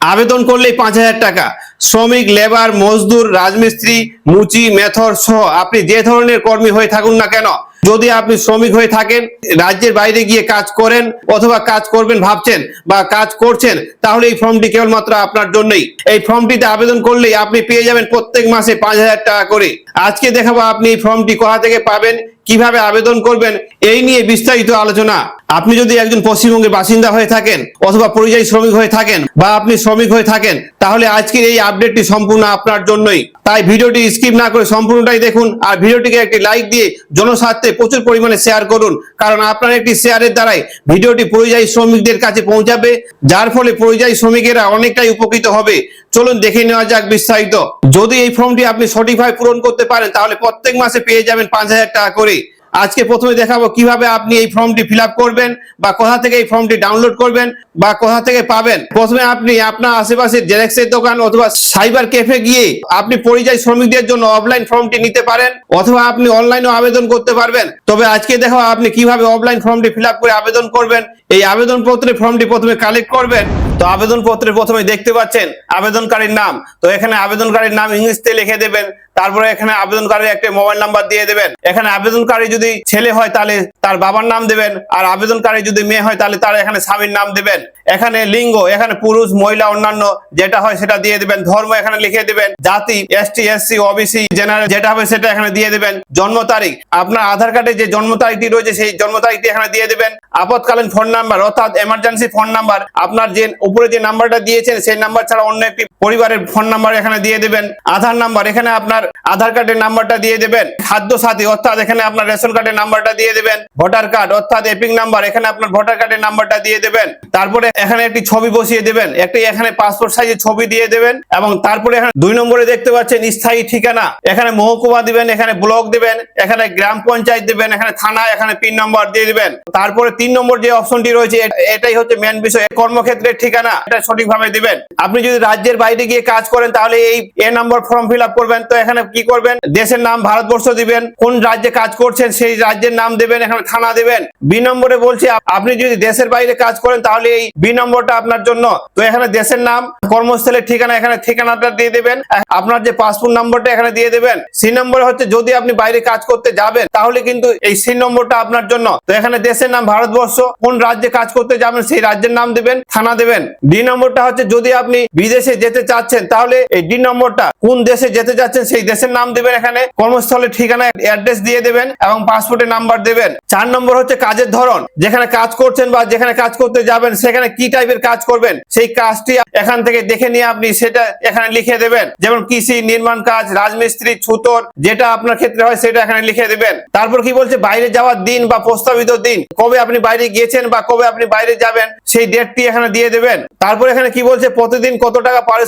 আবেদন করলেই পাঁচ হাজার টাকা। শ্রমিক, লেবার, মজদুর, রাজমিস্ত্রি, মুচি, মেথর সহ আপনি যে ধরনের কর্মী হয়ে থাকুন না কেন, যদি আপনি শ্রমিক হয়ে থাকেন, রাজ্যের বাইরে গিয়ে কাজ করেন অথবা কাজ করবেন ভাবছেন বা কাজ করছেন, তাহলে এই ফর্মটি কেবলমাত্র আপনার জন্যই। এই ফর্মটিতে আবেদন করলেই আপনি পেয়ে যাবেন প্রত্যেক মাসে পাঁচ হাজার টাকা করে। আজকে দেখাবো আপনি এই ফর্মটি কোথা থেকে পাবেন, কীভাবে আবেদন করবেন, এই নিয়ে বিস্তারিত আলোচনা। আপনি যদি একজন পশ্চিমবঙ্গের বাসিন্দা হয়ে থাকেন অথবা পরিযায়ী শ্রমিক হয়ে থাকেন বা আপনি শ্রমিক হয়ে থাকেন, তাহলে আজকের এই আপডেটটি সম্পূর্ণ আপনার জন্যই। তাই ভিডিওটি স্কিপ না করে সম্পূর্ণটাই দেখুন আর ভিডিওটিকে একটি লাইক দিয়ে জনস্বার্থে প্রচুর পরিমাণে শেয়ার করুন, কারণ আপনার একটি শেয়ারের দ্বারাই ভিডিওটি পরিযায়ী শ্রমিকদের কাছে পৌঁছাবে, যার ফলে পরিযায়ী শ্রমিকেরা অনেকটাই উপকৃত হবে। চলুন দেখে নেওয়া যাক বিস্তারিত। যদি এই ফর্মটি আপনি সঠিকভাবে পূরণ করতে পারেন, তাহলে প্রত্যেক মাসে পেয়ে যাবেন পাঁচ হাজার টাকা করে। আজকে প্রথমে দেখাবো কীভাবে আপনি এই ফর্মটি ফিল করবেন বা কোথা থেকে এই ফর্মটি ডাউনলোড করবেন বা কোথা থেকে পাবেন। প্রথমে আপনি আপনার আশেপাশে জেরক্সের দোকান অথবা সাইবার ক্যাফে গিয়ে আপনি পরিযায়ী শ্রমিকদের জন্য অফলাইন ফর্মটি নিতে পারেন অথবা আপনি অনলাইনেও আবেদন করতে পারবেন। তবে আজকে দেখো আপনি কীভাবে অফলাইন ফর্মটি ফিল করে আবেদন করবেন। এই আবেদন পত্রে ফর্মটি প্রথমে কালেক্ট করবেন। তো আবেদন পত্রে প্রথমে দেখতে পাচ্ছেন আবেদনকারীর নাম। তো এখানে আবেদনকারীর নাম ইংলিশতে লিখে দেবেন। তারপরে এখানে আবেদনকারীর একটা মোবাইল নাম্বার দিয়ে দেবেন। এখানে আবেদনকারী যদি ছেলে হয় তাহলে তার বাবার নাম দেবেন। আর আবেদনকারী যদি মেয়ে হয় তাহলে তার এখানে স্বামীর নাম দেবেন। এখানে লিঙ্গ, এখানে পুরুষ, মহিলা, অন্যান্য যেটা হয় সেটা দিয়ে দেবেন। ধর্ম এখানে লিখে দেবেন। জাতি এসটি এসসি ওবিসি জেনারেল যেটা হবে সেটা এখানে দিয়ে দেবেন। জন্ম তারিখ, আপনার আধার কার্ডে যে জন্ম তারিখটি রয়েছে সেই জন্ম তারিখটি এখানে দিয়ে দেবেন। আপতকালীন ফোন নাম্বার অর্থাৎ এমার্জেন্সি ফোন নাম্বার আপনার যে উপরে যে নাম্বারটা দিয়েছেন সেই নাম্বার ছাড়া অন্য একটি পরিবারের ফোন নাম্বার এখানে দিয়ে দেবেন, আধার নাম্বার এখানে আপনার আধার কার্ডের নাম্বারটা দিয়ে দেবেন খাদ্য সাথী অর্থাৎ এখানে আপনার রেশন কার্ডের নাম্বারটা দিয়ে দেবেন, ভোটার কার্ড অর্থাৎ এপিং নাম্বার এখানে আপনার ভোটার কার্ডের নাম্বারটা দিয়ে দেবেন, তারপরে এখানে একটি ছবি বসিয়ে দেবেন, একটি এখানে পাসপোর্ট সাইজের ছবি দিয়ে দেবেন এবং তারপরে এখানে দুই নম্বরে দেখতে পাচ্ছেন স্থায়ী ঠিকানা, এখানে মহকুমা দিবেন, এখানে ব্লক দিবেন, এখানে গ্রাম পঞ্চায়েত দিবেন, এখানে থানা, এখানে পিন নম্বর দিয়ে দিবেন, তারপরে তিন নম্বর যে অপশনটি রয়েছে, এটাই হচ্ছে মেন বিষয়, কর্মক্ষেত্রের ঠিকানা, এটা সঠিকভাবে দিবেন। আপনি যদি রাজ্যের বাইরে গিয়ে কাজ করেন, তাহলে এই এ নম্বর ফর্ম ফিল করবেন। তো এখানে কি করবেন? দেশের নাম ভারতবর্ষ দিবেন, কোন রাজ্যে কাজ করছেন সেই রাজ্যের নাম দেবেন, এখানে থানা দেবেন। বি নম্বরে বলছে আপনি যদি দেশের বাইরে কাজ করেন, তাহলে এই বি নম্বরটা আপনার জন্য। তো এখানে দেশের নাম, কর্মস্থলের ঠিকানা, এখানে ঠিকানাটা দিয়ে দেবেন। আপনার যে পাসপোর্ট নম্বরটা এখানে দিয়ে দেবেন। সি নম্বর হচ্ছে, যদি আপনি বাইরে কাজ করতে যাবেন, তাহলে কিন্তু এই সি নম্বরটা আপনার জন্য। তো এখানে দেশের নাম ভারতবর্ষ, কোন রাজ্যে কাজ করতে যাবেন, সেই রাজ্যের নাম দেবেন, থানা দেবেন। ডি নম্বরটা হচ্ছে, যদি আপনি বিদেশে যেতে চাচ্ছেন, তাহলে এই ডি নম্বরটা কোন দেশে যেতে চাচ্ছেন সেই দেশের নাম দেবেন এখানে। কর্মস্থলের ঠিকানা অ্যাড্রেস দিয়ে দেবেন এবং পাসপোর্টের নাম্বার দেবেন। চার নম্বর হচ্ছে কাজের ধরন। যেখানে কাজ করছেন বা যেখানে কাজ করতে যাবেন, সেখানে কি টাইপের কাজ করবেন, সেই কাজটি এখান থেকে দেখে নিয়ে আপনি সেটা এখানে লিখে দেবেন। যেমন কৃষি, নির্মাণ কাজ, রাজমিস্ত্রি, ছুতর, যেটা আপনার ক্ষেত্রে হয় সেটা এখানে লিখে দেবেন। তারপর কি বলছে? বাইরে যাওয়ার দিন বা প্রস্তাবিত দিন। কবে আপনি বাইরে গিয়েছেন বা কবে আপনি বাইরে যাবেন, সেই ডেটটি এখানে দিয়ে দেবেন। তারপর এখানে কি বলছে? প্রতিদিন কত টাকা পারিশ্রমিক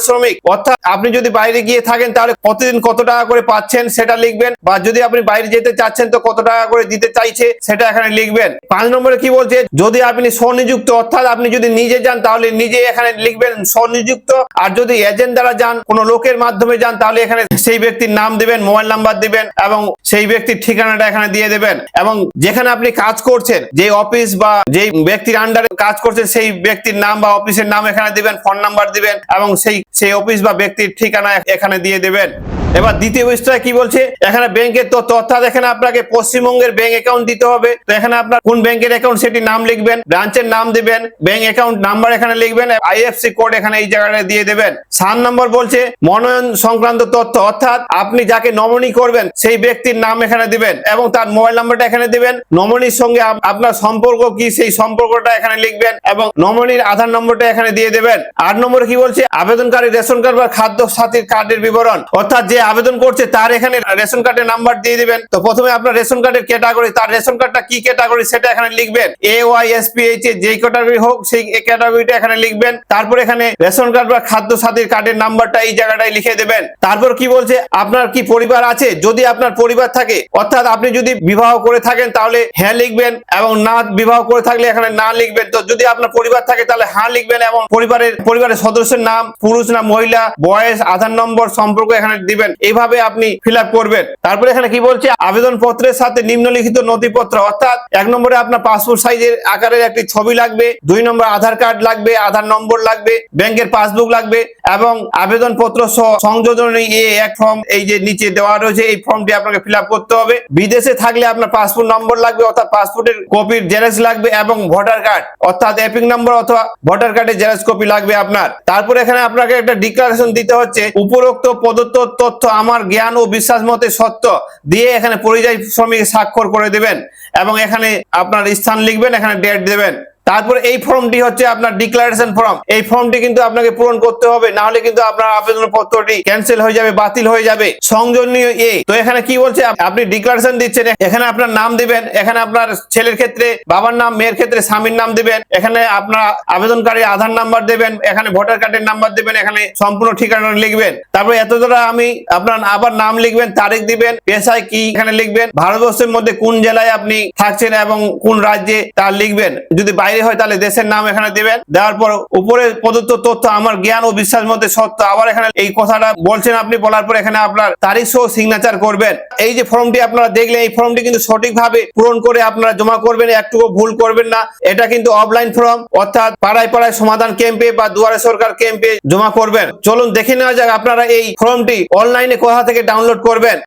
অর্থাৎ আপনি যদি বাইরে গিয়ে থাকেন তাহলে প্রতিদিন কত টাকা করে পাচ্ছেন সেটা লিখবেন, বা যদি আপনি বাইরে যেতে চাচ্ছেন তো কত টাকা করে দিতে চাইছে সেটা এখানে লিখবেন। পাঁচ নম্বরে কি বলছে? যদি আপনি স্বনিযুক্ত, অর্থাৎ আপনি যদি নিজে যান তাহলে নিজে এখানে লিখবেন স্বনিযুক্ত, আর যদি এজেন্ট দ্বারা যান, কোনো লোকের মাধ্যমে যান তাহলে এখানে সেই ব্যক্তির নাম দিবেন, মোবাইল নাম্বার দিবেন, এবং সেই ব্যক্তির ঠিকানাটা এখানে দিয়ে দেবেন। এবং যেখানে আপনি কাজ করছেন, যে অফিস বা যে ব্যক্তির আন্ডারে কাজ করছেন, সেই ব্যক্তির নাম বা অফিসের নাম এখানে দিবেন, ফোন নাম্বার দিবেন, এবং সেই সেই অফিস বা ব্যক্তির ঠিকানা এখানে দিয়ে দেবেন। এবার দ্বিতীয় বিষয়টা কি বলছে? এখানে ব্যাংকের তথ্য, অর্থাৎ এখানে আপনাকে পশ্চিমবঙ্গের ব্যাংক অ্যাকাউন্ট দিতে হবে। তো এখানে আপনার কোন ব্যাংকের অ্যাকাউন্ট সেটি নাম লিখবেন ব্রাঞ্চের নাম দিবেন ব্যাংক অ্যাকাউন্ট নাম্বার এখানে লিখবেন আইএফসি কোড এখানে এই জায়গাটা দিয়ে দেবেন। সাত নম্বর বলছে, মনোনয়ন সংক্রান্ত তথ্য, অর্থাৎ আপনি যাকে নমনি করবেন, সেই ব্যক্তির নাম এখানে দিবেন এবং তার মোবাইল নাম্বারটা এখানে দিবেন। নমনির সঙ্গে আপনার সম্পর্ক কি, সেই সম্পর্কটা এখানে লিখবেন এবং নমনির আধার নম্বরটা এখানে দিয়ে দেবেন। আট নম্বরে কি বলছে, আবেদনকারী রেশন কার্ড বা খাদ্য সাথীর কার্ডের বিবরণ, অর্থাৎ যে আবেদন করছে, তার এখানে রেশন কার্ডের নাম্বার দিয়ে দিবেন। তো প্রথমে আপনার রেশন কার্ডের ক্যাটাগরি, তার রেশন কার্ডটা কি ক্যাটাগরি সেটা এখানে লিখবেন। A Y S P H A যেই ক্যাটাগরি হোক, সেই ক্যাটাগরিটা এখানে লিখবেন। তারপর এখানে রেশন কার্ড বা খাদ্য সাথীর কার্ডের নাম্বারটা এই জায়গাটায় লিখে দেবেন। তারপর কি বলছে, আপনার কি পরিবার আছে? যদি আপনার পরিবার থাকে, অর্থাৎ আপনি যদি বিবাহ করে থাকেন, তাহলে হ্যাঁ লিখবেন এবং না বিবাহ করে থাকলে এখানে না লিখবেন। তো যদি আপনার পরিবার থাকে, তাহলে হ্যাঁ লিখবেন এবং পরিবারের পরিবারের সদস্যের নাম, পুরুষ না মহিলা, বয়স, আধার নম্বর সম্পর্ক এখানে দিবেন। এইভাবে আপনি ফিল করবেন। তারপরে এখানে কি বলছে? আবেদন পত্রের সাথে নিম্নলিখিত নথিপত্র, অর্থাৎ এক নম্বরে আপনার পাসপোর্ট সাইজের আকারের একটি ছবি লাগবে, দুই নম্বর আধার কার্ড লাগবে, আধার নম্বর লাগবে, ব্যাংকের পাসবুক লাগবে, এবং আবেদন পত্র সহ সংযোজনী এ এক ফর্ম এই যে নিচে দেওয়া রয়েছে, এই ফর্মটি আপনাকে ফিল করতে হবে। বিদেশে থাকলে আপনার পাসপোর্ট নম্বর লাগবে, অর্থাৎ পাসপোর্টের কপির জেরক্স লাগবে, এবং ভোটার কার্ড অর্থাৎ এপিক নম্বর অথবা ভোটার কার্ডের জেরক্স কপি লাগবে আপনার। তারপরে এখানে আপনাকে একটা ডিক্লারেশন দিতে হচ্ছে, উপরোক্ত প্রদত্ত তথ্য আমার জ্ঞান ও বিশ্বাস মতে সত্য, দিয়ে এখানে পরিযায়ী শ্রমিক স্বাক্ষর করে দেবেন এবং এখানে আপনার স্থান লিখবেন, এখানে ডেট দেবেন। তারপরে এই ফর্মটি হচ্ছে আপনার ডিক্লারেশন ফর্ম এই ফর্মটি কিন্তু আপনাকে পূরণ করতে হবে, না হলে কিন্তু আপনার আবেদন পত্রটি ক্যান্সেল হয়ে যাবে, বাতিল হয়ে যাবে। সংযোজনীয় এ। তো এখানে কি বলছে? আপনি ডিক্লারেশন দিচ্ছেন, এখানে আপনার নাম দিবেন, এখানে আপনার ছেলের ক্ষেত্রে বাবার নাম, মেয়ের ক্ষেত্রে স্বামীর নাম দিবেন, এখানে আপনার আবেদনকারী আধার নাম্বার দেবেন, এখানে ভোটার কার্ডের নাম্বার দিবেন, এখানে সম্পূর্ণ ঠিকানা লিখবেন। তারপরে এত দ্বারা আমি আপনার আবার নাম লিখবেন, তারিখ দিবেন, পেশায় কি এখানে লিখবেন, ভারতবর্ষের মধ্যে কোন জেলায় আপনি থাকছেন এবং কোন রাজ্যে তা লিখবেন। যদি বাইরে হয়, তাহলে দেশের নাম এখানে দিবেন। দেওয়ার পর উপরে প্রদত্ত তথ্য, আমার জ্ঞান ও বিশ্বাস মধ্যে সত্য। আবার এখানে এই কথাটা বলছেন আপনি, বলার পর এখানে আপনার তারিখ সহ সিগনেচার করবেন। এই যে ফর্মটি আপনারা দেখলেন, এই ফর্মটি কিন্তু সঠিকভাবে পূরণ করে আপনারা জমা করবেন, একটুকু ভুল করবেন না। এটা কিন্তু অফলাইন ফর্ম অর্থাৎ পাড়ায় পাড়ায় সমাধান ক্যাম্পে বা দুয়ারে সরকার ক্যাম্পে জমা করবেন। চলুন দেখে নেওয়া যাক আপনারা এই ফর্মটি অনলাইনে কোথা থেকে ডাউনলোড করবেন।